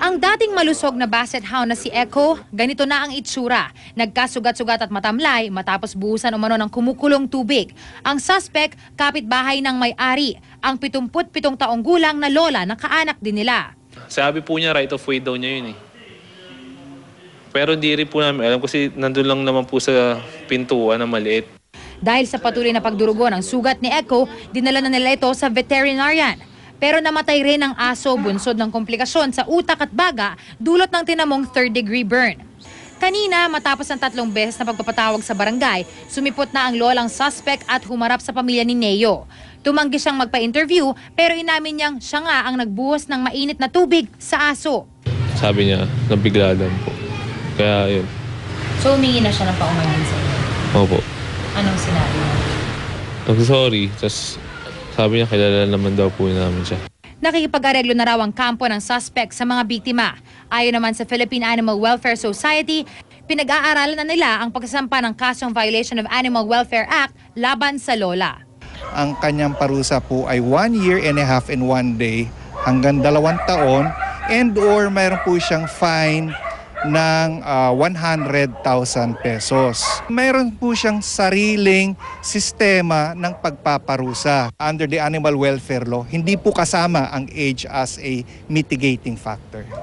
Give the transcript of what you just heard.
Ang dating malusog na basset hound na si Echo, ganito na ang itsura. Nagkasugat-sugat at matamlay matapos buhusan umano ng kumukulong tubig. Ang suspect, kapitbahay ng may-ari, ang 77 taong gulang na lola na kaanak din nila. Sabi po niya, right of way daw niya yun eh. Pero hindi rin po namin alam kasi nandun lang naman po sa pintuan na maliit. Dahil sa patuloy na pagdurugo ng sugat ni Echo, dinala na nila ito sa veterinarian. Pero namatay rin ang aso bunsod ng komplikasyon sa utak at baga dulot ng tinamong third degree burn. Kanina, matapos ang tatlong beses na pagpapatawag sa barangay, sumipot na ang lolang suspect at humarap sa pamilya ni Neo. Tumanggi siyang magpa-interview pero inamin niyang siya nga ang nagbuhos ng mainit na tubig sa aso. Sabi niya, nabigla lang po. Kaya yun, So humingi na siya ng paumanhin sa inyo. opo. Anong sinabi mo? Nag-sorry, tapos sabi niya kilala naman daw po namin siya. Nakikipag-areglo na raw ang kampo ng suspect sa mga biktima. Ayon naman sa Philippine Animal Welfare Society, pinag-aaralan na nila ang pagsasampa ng kasong violation of Animal Welfare Act laban sa lola. ang kanyang parusa po ay one year and a half and one day hanggang dalawang taon and or mayroon po siyang fine ng ah, 100,000 pesos. Mayroon po siyang sariling sistema ng pagpaparusa under the animal welfare law. Hindi po kasama ang age as a mitigating factor.